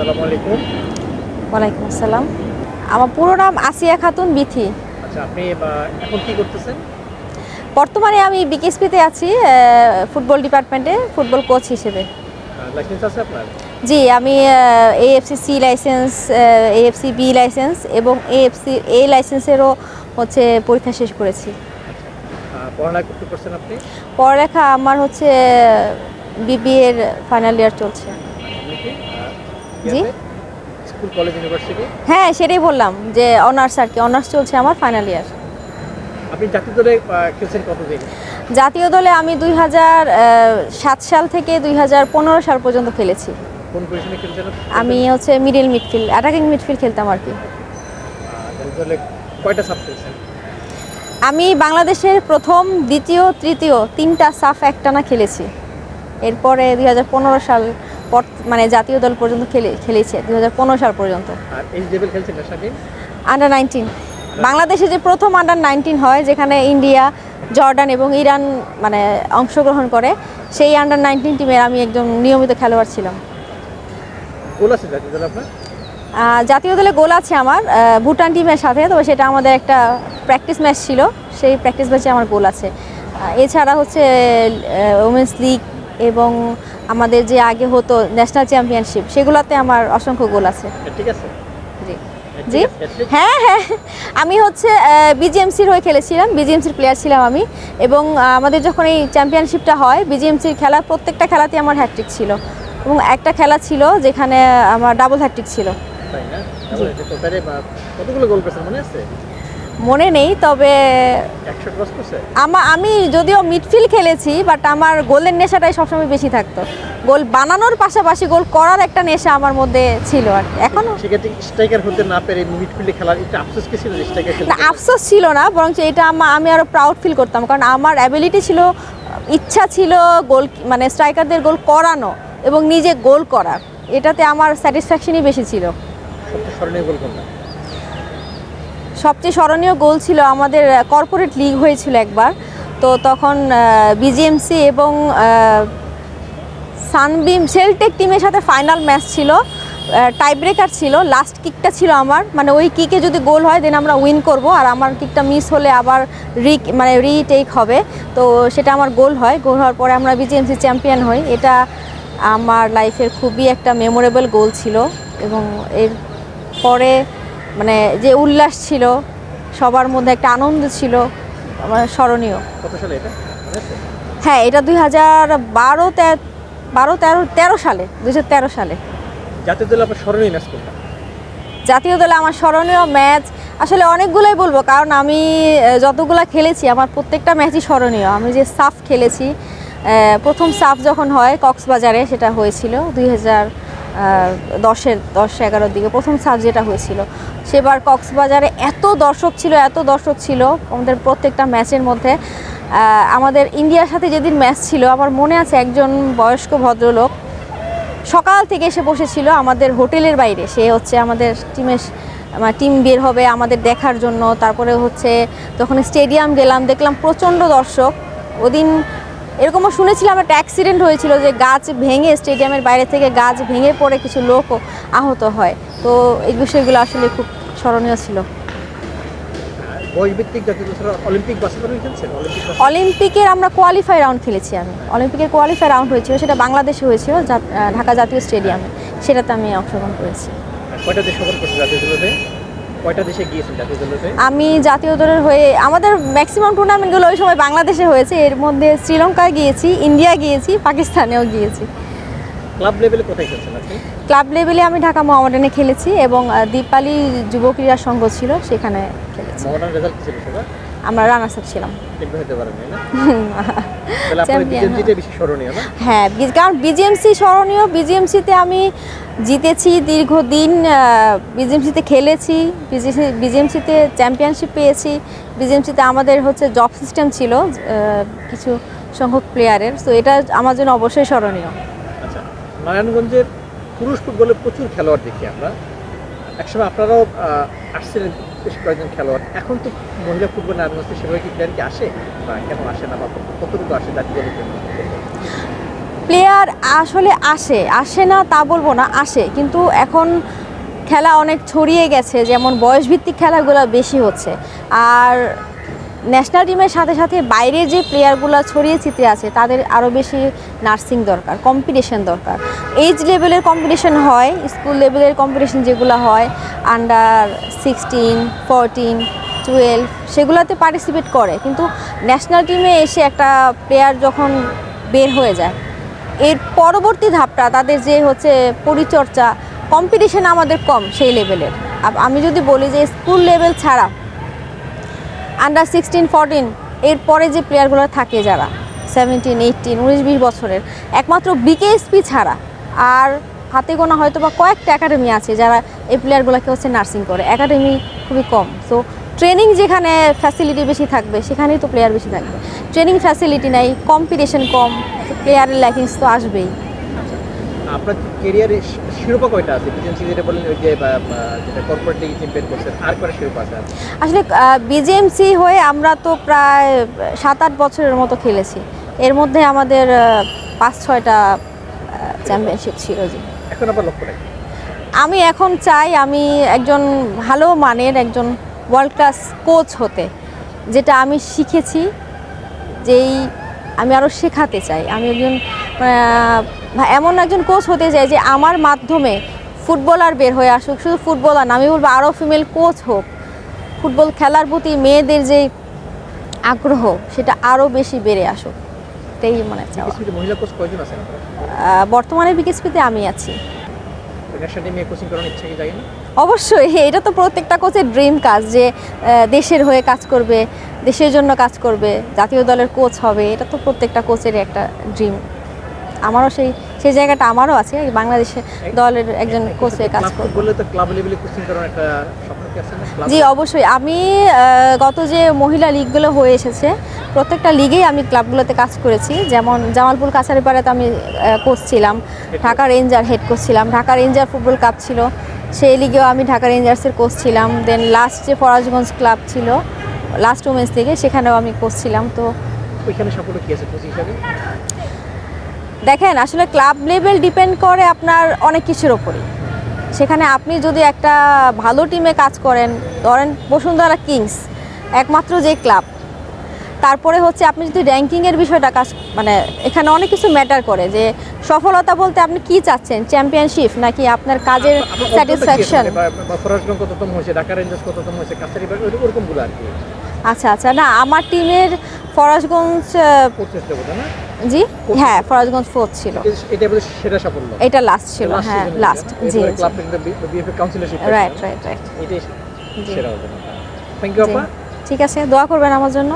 আসসালামু আলাইকুম। ওয়ালাইকুম আসসালাম। আমার পুরো নাম আসিয়া খাতুন বিথি। আচ্ছা আপনি এখন কি করতেছেন? বর্তমানে আমি বিকেএসপিতে আছি ফুটবল ডিপার্টমেন্টে ফুটবল কোচ হিসেবে। লাইসেন্স আছে আপনার? জি আমি AFC C licence AFC B licence এবং এএফসি এ লাইসেন্সেরও হচ্ছে পরীক্ষা শেষ করেছি। পড়ালেখা করতে করছেন আপনি? পড়ালেখা আমার হচ্ছে বিবিএ এর ফাইনাল ইয়ার চলছে। জি? স্কুল কলেজ ইউনিভার্সিটি হ্যাঁ সেটাই বললাম যে অনার্স আর কি অনার্স চলছে আমার ফাইনাল ইয়ার আপনি জাতীয় দলে খেলছেন কতদিন? জাতীয় দলে আমি দুই হাজার সাত সাল থেকে দুই হাজার পনেরো সাল পর্যন্ত খেলেছি। কোন পজিশনে খেলছেন আমি হচ্ছে মিডিল মিডফিল্ড অ্যাটাকিং মিডফিল্ড খেলতাম আর কি। দলে কয়টা সাব খেলছেন? আমি বাংলাদেশের প্রথম দ্বিতীয় তৃতীয় তিনটা সাফ একটানা খেলেছি। এরপরে দুই হাজার পনেরো সাল পর মানে জাতীয় দল পর্যন্ত খেলে খেলেছে দু হাজার পনেরো সাল পর্যন্ত। আন্ডার নাইনটিন বাংলাদেশে যে প্রথম আন্ডার নাইনটিন হয় যেখানে ইন্ডিয়া জর্ডান এবং ইরান মানে অংশগ্রহণ করে সেই আন্ডার নাইনটিন টিমের আমি একজন নিয়মিত খেলোয়াড় ছিলাম। জাতীয় দলে গোল আছে আমার ভুটান টিমের সাথে তো সেটা আমাদের একটা প্র্যাকটিস ম্যাচ ছিল সেই প্র্যাকটিস ম্যাচে আমার গোল আছে। এছাড়া হচ্ছে উমেন্স লিগ এবং আমাদের যে আগে হতো ন্যাশনাল চ্যাম্পিয়নশিপ সেগুলোতে আমার অসংখ্য গোল আছে। ঠিক আছে। জি। হ্যাঁ, জি? হ্যাঁ হ্যাঁ। আমি হচ্ছে বিজিএমসির হয়ে খেলেছিলাম বিজিএমসির প্লেয়ার ছিলাম আমি। এবং আমাদের যখন এই চ্যাম্পিয়নশিপটা হয় বিজিএমসির খেলা প্রত্যেকটা খেলাতেই আমার হ্যাট্রিক ছিল। এবং একটা খেলা ছিল যেখানে আমার ডাবল হ্যাট্রিক ছিল। কতগুলো গোল মনে আছে? মনে নেই তবে আমা আমি যদিও মিডফিল্ড খেলেছি বাট আমার গোলের নেশাটাই সবসময় বেশি থাকতো। গোল বানানোর পাশাপাশি গোল করার একটা নেশা আমার মধ্যে ছিল আর। এখনও স্ট্রাইকার হতে না পেরে মিডফিল্ডে খেলার একটু আফসোস কি ছিল স্ট্রাইকার খেলতে আফসোস ছিল না বরঞ্চ এটা আমা- আমি আরও প্রাউড ফিল করতাম। কারণ আমার অ্যাবিলিটি ছিল ইচ্ছা ছিল গোল মানে স্ট্রাইকারদের গোল করানো এবং নিজে গোল করার এটাতে আমার স্যাটিসফ্যাকশনই বেশি ছিল। গোল সবচেয়ে স্মরণীয় গোল ছিল আমাদের কর্পোরেট লিগ হয়েছিল একবার। তো তখন বিজিএমসি এবং সানবিম সেলটেক টিমের সাথে ফাইনাল ম্যাচ ছিল। টাই ব্রেকার ছিল লাস্ট কিকটা ছিল আমার। মানে ওই কিকে যদি গোল হয় দেন আমরা উইন করব। আর আমার কিকটা মিস হলে আবার রি মানে রিটেক হবে। তো সেটা আমার গোল হয়। গোল হওয়ার পরে আমরা বিজিএমসি চ্যাম্পিয়ন হই। এটা আমার লাইফের খুবই একটা মেমোরেবল গোল ছিল। এবং এর পরে মানে যে উল্লাস ছিল সবার মধ্যে একটা আনন্দ ছিল আমার স্মরণীয়। হ্যাঁ এটা দুই হাজার বারো বারো তেরো তেরো সালে দুই হাজার তেরো সালে। জাতীয় দলে আপনার স্মরণীয় ম্যাচ কোনটা জাতীয় দলে আমার স্মরণীয় ম্যাচ আসলে অনেকগুলোই বলব কারণ আমি যতগুলা খেলেছি আমার প্রত্যেকটা ম্যাচই স্মরণীয়। আমি যে সাফ খেলেছি প্রথম সাফ যখন হয় কক্সবাজারে সেটা হয়েছিল দুই হাজার দশের, দশ এগারোর দিকে প্রথম সাফ যেটা হয়েছিল। সেবার কক্সবাজারে এত দর্শক ছিল, এত দর্শক ছিল আমাদের প্রত্যেকটা ম্যাচের মধ্যে। আমাদের ইন্ডিয়ার সাথে যেদিন ম্যাচ ছিল, আমার মনে আছে একজন বয়স্ক ভদ্রলোক সকাল থেকে এসে বসেছিল আমাদের হোটেলের বাইরে। সে হচ্ছে আমাদের টিমের টিম বের হবে আমাদের দেখার জন্য। তারপরে হচ্ছে যখন স্টেডিয়াম গেলাম, দেখলাম প্রচণ্ড দর্শক। ওদিন এরকমও শুনেছিলাম একটা অ্যাক্সিডেন্ট হয়েছিল যে গাছ ভেঙে স্টেডিয়ামের বাইরে থেকে গাছ ভেঙে পড়ে কিছু লোকও আহত হয়। তো এই বিষয়গুলো আসলে খুব স্মরণীয় ছিল? অলিম্পিকের আমরা কোয়ালিফাই রাউন্ড খেলেছি আমি। অলিম্পিকের কোয়ালিফাই রাউন্ড হয়েছিল সেটা বাংলাদেশে হয়েছিল ঢাকা জাতীয় স্টেডিয়ামে সেটাতে আমি অংশগ্রহণ করেছি। কয়টা দেশ সফর জাতীয় কয়টা দেশে গিয়েছেন জাতীয় দলের আমি জাতীয় দলের হয়ে আমাদের ম্যাক্সিমাম টুর্নামেন্টগুলো ওই সময় বাংলাদেশে হয়েছে। এর মধ্যে শ্রীলঙ্কায় গিয়েছি ইন্ডিয়া গিয়েছি পাকিস্তানেও গিয়েছি। ক্লাব লেভেলে কোথায় খেলছেন আপনি? ক্লাব লেভেলে আমি ঢাকা মোহামেডানে খেলেছি এবং দীপালি যুব ক্রীড়া সংঘ ছিল সেখানে খেলেছি। রেজাল্ট কি ছিল আমরা রানার্স আপ ছিলাম হ্যাঁ। কারণ বিজিএমসি স্মরণীয় বিজিএমসিতে আমি জিতেছি দীর্ঘদিন বিজিএমসিতে খেলেছি বিজিএমসিতে চ্যাম্পিয়নশিপ পেয়েছি বিজিএমসিতে আমাদের হচ্ছে জব সিস্টেম ছিল কিছু সংখ্যক প্লেয়ারের তো এটা আমার জন্য অবশ্যই স্মরণীয়। আচ্ছা নারায়ণগঞ্জের পুরুষ ফুটবলে প্রচুর খেলোয়াড় দেখি আমরা। একসময় আপনারাও আসছিলেন বেশ কয়েকজন খেলোয়াড়। এখন তো মহিলা ফুটবল নারায়ণগঞ্জে সেভাবে কি প্লেয়ার কি আসে? বা কেন আসে না? বা কতটুকু আসে জাতীয় প্লেয়ার আসলে আসে। আসে না তা বলব না, আসে। কিন্তু এখন খেলা অনেক ছড়িয়ে গেছে। যেমন বয়সভিত্তিক খেলাগুলো বেশি হচ্ছে। আর ন্যাশনাল টিমের সাথে সাথে বাইরে যে প্লেয়ারগুলো ছড়িয়ে ছিটে আছে, তাদের আরও বেশি নার্সিং দরকার কম্পিটিশন দরকার। এইজ লেভেলের কম্পিটিশন হয় স্কুল লেভেলের কম্পিটিশন যেগুলো হয় আন্ডার সিক্সটিন ফোরটিন টুয়েলভ সেগুলোতে পার্টিসিপেট করে। কিন্তু ন্যাশনাল টিমে এসে একটা প্লেয়ার যখন বের হয়ে যায়, এর পরবর্তী ধাপটা তাদের যে হচ্ছে পরিচর্যা কম্পিটিশন আমাদের কম সেই লেভেলের আমি যদি বলি যে স্কুল লেভেল ছাড়া আন্ডার সিক্সটিন ফোরটিন এরপরে যে প্লেয়ারগুলো থাকে যারা সেভেন্টিন এইটিন উনিশ, বিশ বছরের, একমাত্র বিকেএসপি ছাড়া আর হাতে গোনা হয়তো বা কয়েকটা একাডেমি আছে যারা এই প্লেয়ারগুলোকে হচ্ছে নার্সিং করে। একাডেমি খুবই কম। সো ট্রেনিং যেখানে ফ্যাসিলিটি বেশি থাকবে, সেখানেই তো প্লেয়ার বেশি থাকবে। ট্রেনিং ফ্যাসিলিটি নাই কম্পিটিশন কম প্লেয়ারের ল্যাকিংস তো আসবেই। আপনার কেরিয়ারে শিরোপা কয়টা আছে? বিজেএমসি যেটা বললেন ওই যে যেটা কর্পোরেট লিগে চ্যাম্পিয়ন করছেন আর কয়টা শিরোপা আছে? আসলে বিজেএমসি হয়ে আমরা তো প্রায় সাত আট বছরের মতো খেলেছি। এর মধ্যে আমাদের পাঁচ ছয়টা চ্যাম্পিয়নশিপ ছিল জি। এখন আবার লক্ষ্য রাখি আমি এখন চাই আমি একজন ভালো মানের একজন ওয়ার্ল্ড ক্লাস কোচ হতে। যেটা আমি শিখেছি যেই আমি আরও শেখাতে চাই। আমি একজন এমন একজন কোচ হতে চাই যে আমার মাধ্যমে ফুটবলার বের হয়ে আসুক শুধু ফুটবলার না আমি বলব আরও ফিমেল কোচ হোক। ফুটবল খেলার প্রতি মেয়েদের যে আগ্রহ সেটা আরও বেশি বেড়ে আসুক। এটাই মনে আহ, বর্তমানে বিকেএসপিতে আমি আছি। অবশ্যই এটা তো প্রত্যেকটা কোচের ড্রিম কাজ যে দেশের হয়ে কাজ করবে দেশের জন্য কাজ করবে জাতীয় দলের কোচ হবে এটা তো প্রত্যেকটা কোচের একটা ড্রিম আমারও সেই সেই জায়গাটা আমারও আছে বাংলাদেশে দলের একজন কোচ হয়ে কাজ জি অবশ্যই। আমি গত যে মহিলা লিগগুলো হয়ে এসেছে প্রত্যেকটা লিগেই আমি ক্লাবগুলোতে কাজ করেছি। যেমন জামালপুর কাছারিপাড়াতে আমি কোচ ছিলাম ঢাকা রেঞ্জার হেড কোচ ছিলাম ঢাকা রেঞ্জার ফুটবল ক্লাব ছিল। সেই লিগেও আমি ঢাকা রেঞ্জার্সের কোচ ছিলাম। দেন লাস্ট যে ফরাজগঞ্জ ক্লাব ছিল লাস্ট উমেন্স থেকে সেখানেও আমি কোচ ছিলাম। তো ওইখানে সাফল্য কি আছে কোচ হিসাবে? দেখেন আসলে ক্লাব লেভেল ডিপেন্ড করে আপনার অনেক কিছুর ওপরই সেখানে আপনি যদি একটা ভালো টিমে কাজ করেন ধরেন বসুন্ধরা কিংস একমাত্র যে ক্লাব তারপরে হচ্ছে আপনি যদি র্যাঙ্কিংয়ের বিষয়টা কাজ মানে এখানে অনেক কিছু ম্যাটার করে যে সফলতা বলতে আপনি কি চাচ্ছেন চ্যাম্পিয়নশিপ নাকি আপনার কাজের? স্যাটিসফ্যাকশন আচ্ছা আচ্ছা না আমার টিমের ফরাজগঞ্জ জি? হ্যাঁ ফরাজগঞ্জ ফোর্থ ছিল। এটা বলে সেরা সাফল্য। এটা লাস্ট ছিল হ্যাঁ লাস্ট জি club BFA councillorship right right right এটাই সেরা হবে। থ্যাংক ইউ আপা। ঠিক আছে দোয়া করবেন আমার জন্য।